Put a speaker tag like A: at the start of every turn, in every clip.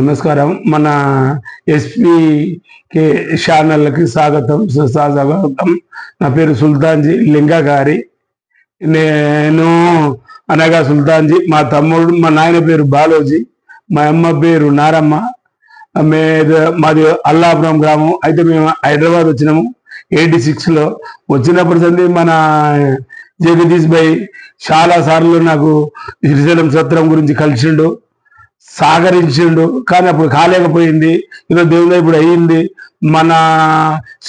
A: నమస్కారం. మన ఎస్పీ కే ఛానల్కి స్వాగతం సుస్వాగతం. నా పేరు సుల్తాన్జీ లింగా గారి నేను అనగా సుల్తాన్జీ మా తమ్ముడు మా నాయన పేరు బాలోజీ మా అమ్మ పేరు నారమ్మ. మీద మాది అల్లాపురం గ్రామం. అయితే మేము హైదరాబాద్ వచ్చినాము. ఎయిటీ సిక్స్లో. వచ్చినప్పటి సంది మన జగదీష్ భాయ్ చాలా సార్లు నాకు శ్రీశైలం సత్రం గురించి కలిసిండు. సాగరించిండు. కానీ అప్పుడు కాలేకపోయింది. ఇలా దేవుడు ఇప్పుడు అయ్యింది. మన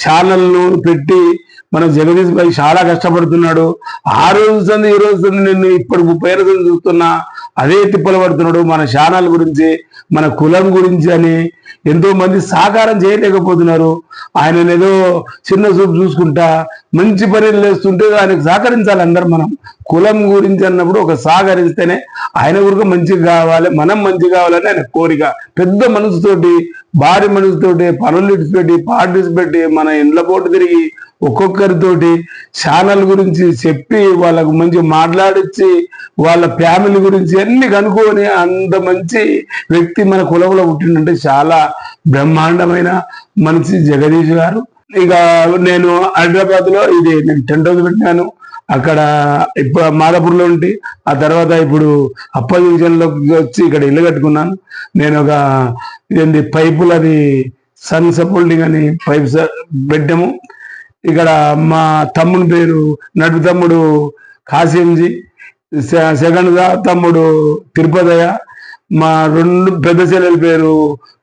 A: ఛానల్ను పెట్టి మన జగదీష్ భాయ్ చాలా కష్టపడుతున్నాడు. ఆ రోజు సంది ఈ రోజు సంది నేను ఇప్పుడు ముప్పై ఏళ్ళ చూస్తున్నా అదే తిప్పలు పడుతున్నాడు మన ఛానల్ గురించి మన కులం గురించి అని ఎంతో మంది సాకారం చేయలేకపోతున్నారు. ఆయన ఏదో చిన్న చూపు చూసుకుంటా మంచి పనులు లేస్తుంటే ఆయనకు సహకరించాలి అందరు మనం. కులం గురించి అన్నప్పుడు ఒక సహకరిస్తేనే ఆయన గురికి మంచిగా కావాలి మనం మంచిగా కావాలని ఆయన కోరిక. పెద్ద మనసుతోటి భారీ మనసుతోటి పనులు ఇడిచిపెట్టి పార్టీస్ పెట్టి మన ఇండ్ల పోటు తిరిగి ఒక్కొక్కరితోటి ఛానల్ గురించి చెప్పి వాళ్ళకు మంచి మాట్లాడించి వాళ్ళ ఫ్యామిలీ గురించి అన్ని కనుక్కొని అంత మంచి వ్యక్తి మన కులంలో పుట్టిందంటే చాలా బ్రహ్మాండమైన మనిషి జగదీష్ గారు. ఇక నేను హైదరాబాద్లో ఇది నేను టెంట్ హౌస్ పెట్టినాను. అక్కడ ఇప్పుడు మాదాపూర్లో ఉండి ఆ తర్వాత ఇప్పుడు అప్ప వచ్చి ఇక్కడ ఇల్లు కట్టుకున్నాను. నేను ఒక ఏంది పైపులది సన్ సపోల్డింగ్ అని పైప్ పెట్టాము. ఇక్కడ మా తమ్ముని పేరు నడు తమ్ముడు కాసింజీ సెకండ్ తమ్ముడు తిరుపతయ్య మా రెండు పెద్ద చెల్లెల పేరు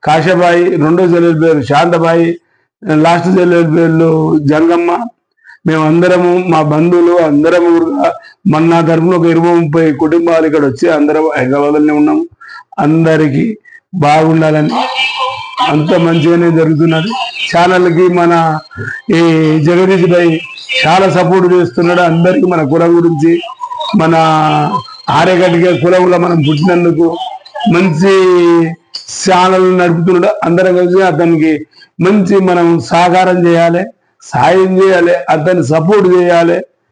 A: కాశబాయి రెండో చెల్లెల పేరు శాంతబాయి లాస్ట్ చెల్లెల పేర్లు జంగమ్మ మేమందరము మా బంధువులు అందరం మన నా తరఫున ఒక ఇరవై ముప్పై కుటుంబాలు ఇక్కడ వచ్చి అందరం హైదరాబాద్లోనే ఉన్నాము. అందరికీ బాగుండాలని అంత మంచిగానే జరుగుతున్నది. ఛానల్కి మన ఈ జగదీష్ భాయ్ చాలా సపోర్ట్ చేస్తున్నాడు. అందరికీ మన కులం గురించి మన ఆర్యగట్టిగా కులంలో మనం పుట్టినందుకు మంచి ఛానల్ నడుపుతున్నాడు. అందరం కలిసి అతనికి మంచి మనం సహకారం చేయాలి. సాయం చేయాలి అతన్ని సపోర్ట్ చేయాలి.